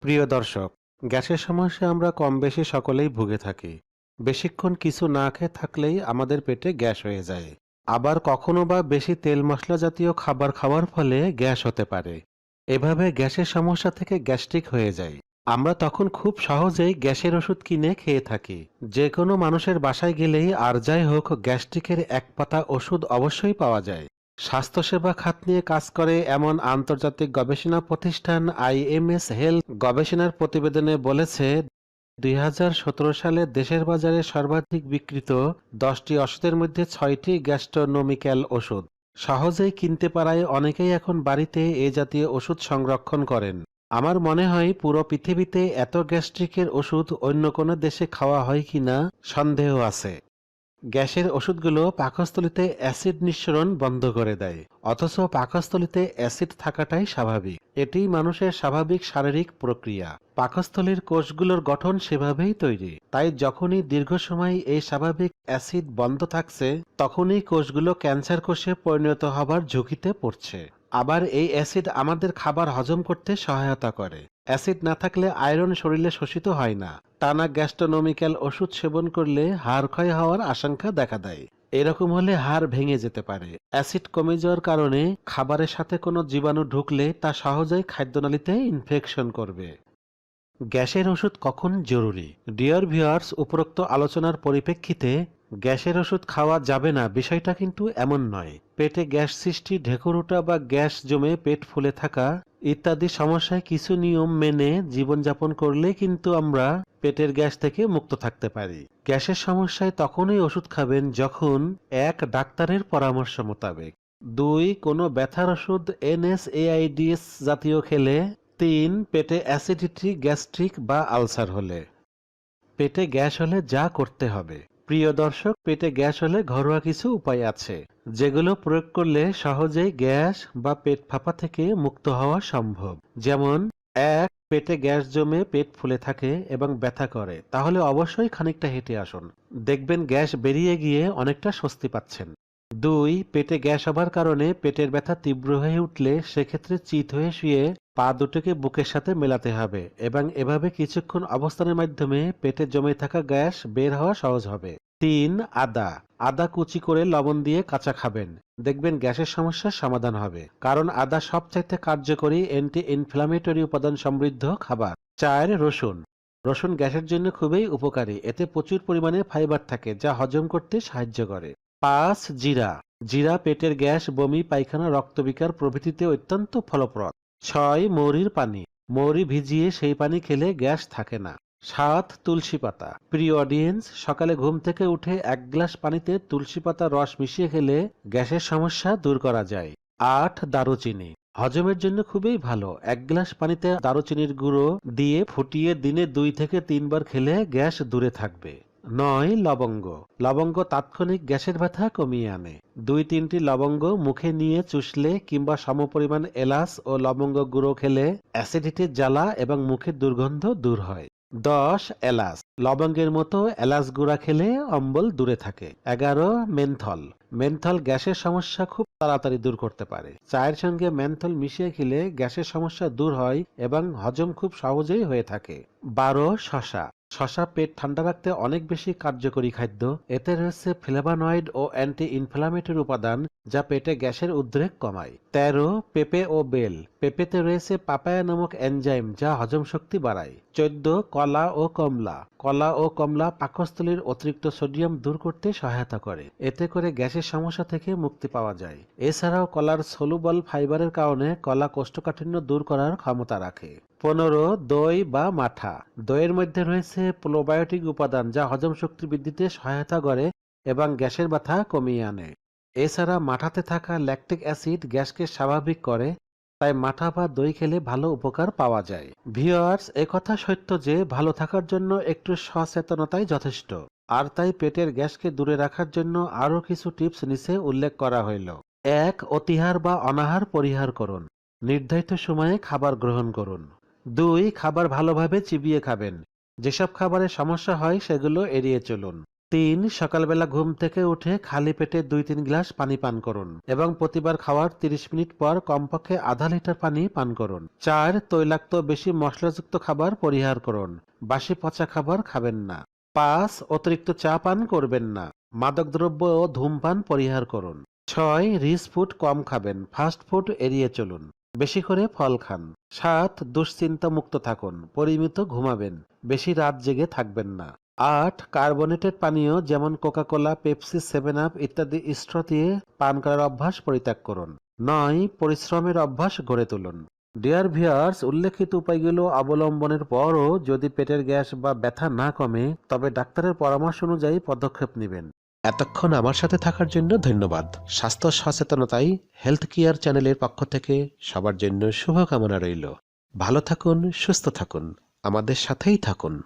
প্রিয় দর্শক, গ্যাসের সমস্যা আমরা কম বেশি সকলেই ভুগে থাকি। বেশিক্ষণ কিছু না খেয়ে থাকলেই আমাদের পেটে গ্যাস হয়ে যায়। আবার কখনো বা বেশি তেল মশলা জাতীয় খাবার খাওয়ার ফলে গ্যাস হতে পারে। এভাবে গ্যাসের সমস্যা থেকে গ্যাস্ট্রিক হয়ে যায়। আমরা তখন খুব সহজেই গ্যাসের ওষুধ কিনে খেয়ে থাকি। যে কোনো মানুষের বাসায় গেলেই আর যাই হোক, গ্যাস্ট্রিকের এক পাতা ওষুধ অবশ্যই পাওয়া যায়। স্বাস্থ্যসেবা খাত নিয়ে কাজ করে এমন আন্তর্জাতিক গবেষণা প্রতিষ্ঠান আইএমএস হেলথ গবেষণার প্রতিবেদনে বলেছে, দুই হাজার সতেরো সালে দেশের বাজারে সর্বাধিক বিক্রিত দশটি ওষুধের মধ্যে ছয়টি গ্যাস্ট্রোনমিক্যাল ওষুধ। সহজেই কিনতে পারায় অনেকেই এখন বাড়িতে এ জাতীয় ওষুধ সংরক্ষণ করেন। আমার মনে হয়, পুরো পৃথিবীতে এত গ্যাস্ট্রিকের ওষুধ অন্য কোনো দেশে খাওয়া হয় কিনা সন্দেহ আছে। গ্যাসের ওষুধগুলো পাকস্থলিতে অ্যাসিড নিঃসরণ বন্ধ করে দেয়, অথচ পাকস্থলিতে অ্যাসিড থাকাটাই স্বাভাবিক। এটি মানুষের স্বাভাবিক শারীরিক প্রক্রিয়া। পাকস্থলীর কোষগুলোর গঠন সেভাবেই তৈরি। তাই যখনই দীর্ঘ সময় এই স্বাভাবিক অ্যাসিড বন্ধ থাকছে, তখনই কোষগুলো ক্যান্সার কোষে পরিণত হবার ঝুঁকিতে পড়ছে। আবার এই অ্যাসিড আমাদের খাবার হজম করতে সহায়তা করে। অ্যাসিড না থাকলে আয়রন শরীরে শোষিত হয় না। টানা গ্যাস্ট্রোনমিক্যাল ওষুধ সেবন করলে হাড় ক্ষয় হওয়ার আশঙ্কা দেখা দেয়। এরকম হলে হাড় ভেঙে যেতে পারে। অ্যাসিড কমে যাওয়ার কারণে খাবারের সাথে কোনো জীবাণু ঢুকলে তা সহজেই খাদ্যনালীতে ইনফেকশন করবে। গ্যাসের ওষুধ কখন জরুরি? ডিয়ার ভিউয়ার্স, উপরোক্ত আলোচনার পরিপ্রেক্ষিতে গ্যাসের ওষুধ খাওয়া যাবে না বিষয়টা কিন্তু এমন নয়। পেটে গ্যাস সৃষ্টি ঢেকুরোটা বা গ্যাস জমে পেট ফুলে থাকা ইত্যাদি সমস্যায় কিছু নিয়ম মেনে জীবনযাপন করলে কিন্তু আমরা পেটের গ্যাস থেকে মুক্ত থাকতে পারি। গ্যাসের সমস্যায় তখনই ওষুধ খাবেন যখন এক ডাক্তারের পরামর্শ মোতাবেক। দুই, কোনো ব্যথার ওষুধ, এনএসএআইডিএস জাতীয় খেলে। তিন, পেটে অ্যাসিডিটি, গ্যাস্ট্রিক বা আলসার হলে। পেটে গ্যাস হলে যা করতে হবে। প্রিয় দর্শক, পেটে গ্যাস হলে ঘরোয়া কিছু উপায় আছে, যেগুলো প্রয়োগ করলে সহজেই গ্যাস বা পেট ফাঁপা থেকে মুক্ত হওয়া সম্ভব। যেমন, এক, পেটে গ্যাস জমে পেট ফুলে থাকে এবং ব্যথা করে, তাহলে অবশ্যই খানিকটা হেঁটে আসুন। দেখবেন গ্যাস বেরিয়ে গিয়ে অনেকটা স্বস্তি পাচ্ছেন। দুই, পেটে গ্যাস হবার কারণে পেটের ব্যথা তীব্র হয়ে উঠলে সেক্ষেত্রে চিত হয়ে শুয়ে পা দুটোকে বুকের সাথে মেলাতে হবে এবং এভাবে কিছুক্ষণ অবস্থানের মাধ্যমে পেটে জমে থাকা গ্যাস বের হওয়া সহজ হবে। তিন, আদা। আদা কুচি করে লবণ দিয়ে কাঁচা খাবেন। দেখবেন গ্যাসের সমস্যার সমাধান হবে। কারণ আদা সবচাইতে কার্যকরী অ্যান্টি ইনফ্লামেটরি উপাদান সমৃদ্ধ খাবার। চার, রসুন। রসুন গ্যাসের জন্য খুবই উপকারী। এতে প্রচুর পরিমাণে ফাইবার থাকে, যা হজম করতে সাহায্য করে। পাঁচ, জিরা। জিরা পেটের গ্যাস, বমি, পায়খানা, রক্তবিকার প্রভৃতিতে অত্যন্ত ফলপ্রদ। ছয় মৌরির পানি। মৌরি ভিজিয়ে সেই পানি খেলে গ্যাস থাকে না। সাত তুলসী পাতা। প্রিয় অডিয়েন্স সকালে ঘুম থেকে উঠে এক গ্লাস পানিতে তুলসী পাতার রস মিশিয়ে খেলে গ্যাসের সমস্যা দূর করা যায়। আট দারুচিনি। হজমের জন্য খুবই ভালো। এক গ্লাস পানিতে দারুচিনির গুঁড়ো দিয়ে ফুটিয়ে দিনে দুই থেকে তিনবার খেলে গ্যাস দূরে থাকবে। নয়, লবঙ্গ। লবঙ্গ তাৎক্ষণিক গ্যাসের ব্যথা কমিয়ে আনে। দুই তিনটি লবঙ্গ মুখে নিয়ে চুষলে কিংবা সমপরিমাণ এলাচ ও লবঙ্গ গুঁড়ো খেলে অ্যাসিডিটির জ্বালা এবং মুখের দুর্গন্ধ দূর হয়। দশ, এলাচ। লবঙ্গের মতো এলাচ গুঁড়া খেলে অম্বল দূরে থাকে। এগারো, মেনথল। মেনথল গ্যাসের সমস্যা খুব তাড়াতাড়ি দূর করতে পারে। চায়ের সঙ্গে মেন্থল মিশিয়ে খেলে গ্যাসের সমস্যা দূর হয় এবং হজম খুব সহজেই হয়ে থাকে। বারো, শশা। শশা পেট ঠান্ডা রাখতে অনেক বেশি কার্যকরী খাদ্য। এতে রয়েছে ফ্লেভানয়েড ও অ্যান্টি ইনফ্লামেটরি উপাদান যা পেটে গ্যাসের উদ্রেক কমায়। তেরো, পেঁপে ও বেল। পেঁপেতে রয়েছে পাপায়া নামক এনজাইম যা হজম শক্তি বাড়ায়। চোদ্দ, কলা ও কমলা। কলা ও কমলা পাকস্থলীর অতিরিক্ত সোডিয়াম দূর করতে সহায়তা করে। এতে করে গ্যাসের সমস্যা থেকে মুক্তি পাওয়া যায়। এছাড়াও কলার সলুবল ফাইবারের কারণে কলা কোষ্ঠকাঠিন্য দূর করার ক্ষমতা রাখে। পনেরো, দই বা মাঠা। দইয়ের মধ্যে রয়েছে প্রোবায়োটিক উপাদান যা হজম শক্তি বৃদ্ধিতে সহায়তা করে এবং গ্যাসের ব্যথা কমিয়ে আনে। এছাড়া মাঠাতে থাকা ল্যাকটিক অ্যাসিড গ্যাসকে স্বাভাবিক করে, তাই মাঠা বা দই খেলে ভালো উপকার পাওয়া যায়। ভিওয়ার্স একথা সত্য যে ভালো থাকার জন্য একটু সচেতনতাই যথেষ্ট। আর তাই পেটের গ্যাসকে দূরে রাখার জন্য আরও কিছু টিপস নিচে উল্লেখ করা হইল। এক, অতিহার বা অনাহার পরিহার করুন। নির্ধারিত সময়ে খাবার গ্রহণ করুন। দুই, খাবার ভালোভাবে চিবিয়ে খাবেন। যেসব খাবারের সমস্যা হয় সেগুলো এড়িয়ে চলুন। তিন, সকালবেলা ঘুম থেকে উঠে খালি পেটে দুই তিন গ্লাস পানি পান করুন এবং প্রতিবার খাওয়ার তিরিশ মিনিট পর কমপক্ষে আধা লিটার পানি পান করুন। চার, তৈলাক্ত, বেশি মশলাযুক্ত খাবার পরিহার করুন। বাসি পচা খাবার খাবেন না। পাঁচ অতিরিক্ত চা পান করবেন না। মাদকদ্রব্য ও ধূমপান পরিহার করুন। ছয়, রিচ ফুড কম খাবেন। ফাস্ট ফুড এড়িয়ে চলুন। বেশি করে ফল খান। সাত দুশ্চিন্তা মুক্ত থাকুন। পরিমিত ঘুমাবেন। বেশি রাত জেগে থাকবেন না। আট, কার্বনেটেড পানীয় যেমন Coca Cola, Pepsi, Seven Up ইত্যাদি স্ট্র দিয়ে পান করার অভ্যাস পরিত্যাগ করুন। নয়, পরিশ্রমের অভ্যাস গড়ে তুলুন। ডিয়ার ভিয়ার্স উল্লেখিত উপায়গুলো অবলম্বনের পরও যদি পেটের গ্যাস বা ব্যথা না কমে, তবে ডাক্তারের পরামর্শ অনুযায়ী পদক্ষেপ নেবেন। এতক্ষণ আমার সাথে থাকার জন্য ধন্যবাদ। স্বাস্থ্য সচেতনতাই হেলথ কেয়ার চ্যানেলের পক্ষ থেকে সবার জন্য শুভকামনা রইল। ভালো থাকুন, সুস্থ থাকুন। আমাদের সাথেই থাকুন।